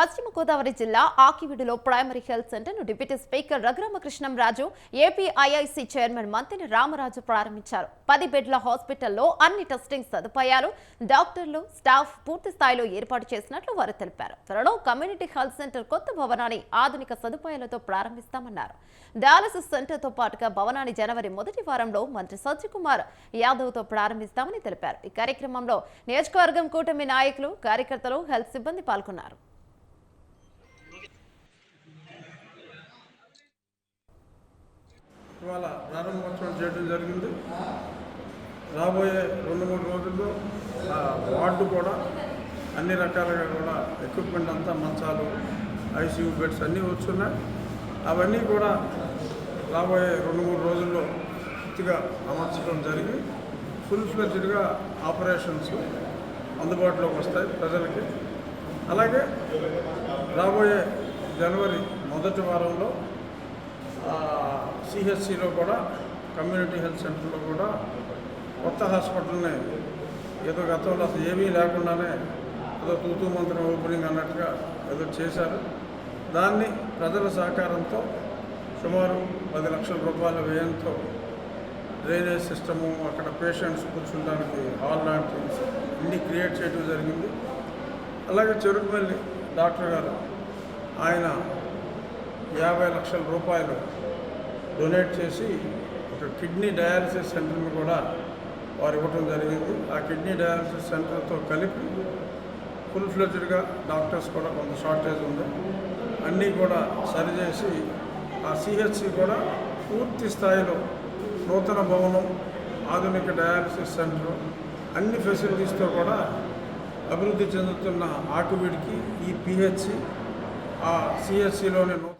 పశ్చిమ గోదావరి జిల్లా ఆకివీడులో ప్రైమరీ హెల్త్ సెంటర్ను deputy speaker Raghurama Krishnam Raju AP IIC chairman మంత్రిని రామరాజు ప్రారంభించారు. పది బెడ్ల హాస్పిటల్లో అన్ని టెస్టింగ్ సదుపాయాలు డాక్టర్లు స్టాఫ్ పూర్తి స్థాయిలో ఏర్పాటు చేసినట్లు వారు తెలిపారు. త్వరలో కమ్యూనిటీ హెల్త్ సెంటర్ కొత్త భవనాన్ని ఆధునిక సదుపాయాలతో ప్రారంభిస్తామన్నారు. డయాలసిస్ సెంటర్తో పాటుగా భవనాన్ని జనవరి మొదటి వారంలో మంత్రి సత్యకుమార్ యాదవ్తో ప్రారంభిస్తామని తెలిపారు. ఈ కార్యక్రమంలో నియోజకవర్గం కూటమి నాయకులు కార్యకర్తలు హెల్త్ సిబ్బంది పాల్గొన్నారు. ఇవాళ ప్రారంభోత్సవం చేయడం జరిగింది. రాబోయే రెండు మూడు రోజుల్లో ఆ వార్డు కూడా అన్ని రకాలుగా కూడా ఎక్విప్మెంట్ అంతా మంచాలు ఐసీయూ బెడ్స్ అన్నీ వచ్చున్నాయి. అవన్నీ కూడా రాబోయే రెండు మూడు రోజుల్లో పూర్తిగా అమర్చడం జరిగి ఫుల్ ఫ్లెజ్డ్గా ఆపరేషన్స్ అందుబాటులోకి వస్తాయి ప్రజలకి. అలాగే రాబోయే జనవరి మొదటి వారంలో సిహెచ్సిలో కూడా కమ్యూనిటీ హెల్త్ సెంటర్లో కూడా కొత్త హాస్పిటల్ని ఏదో గతంలో అసలు ఏమీ లేకుండానే ఏదో తూతూ మంత్రం ఓపెనింగ్ అన్నట్టుగా ఏదో చేశారు. దాన్ని ప్రజల సహకారంతో సుమారు పది లక్షల రూపాయల వ్యయంతో డ్రైనేజ్ సిస్టము అక్కడ పేషెంట్స్ కూర్చుండడానికి హాల్ లాంటి అన్ని క్రియేట్ చేయడం జరిగింది. అలాగే చెరుకుమల్లి డాక్టర్ గారు ఆయన యాభై లక్షల రూపాయలు డొనేట్ చేసి ఒక కిడ్నీ డయాలసిస్ సెంటర్ని కూడా వారు ఇవ్వడం జరిగింది. ఆ కిడ్నీ డయాలసిస్ సెంటర్తో కలిపి ఫుల్ ఫ్లెజ్డ్గా డాక్టర్స్ కూడా కొంత షార్టేజ్ ఉంది. అన్నీ కూడా సరిచేసి ఆ సిహెచ్సి కూడా పూర్తి స్థాయిలో నూతన భవనం ఆధునిక డయాలసిస్ సెంటర్ అన్ని ఫెసిలిటీస్తో కూడా అభివృద్ధి చెందుతున్న ఆకువీడికి ఈ పిహెచ్సి ఆ సిహెచ్సిలోని నూతన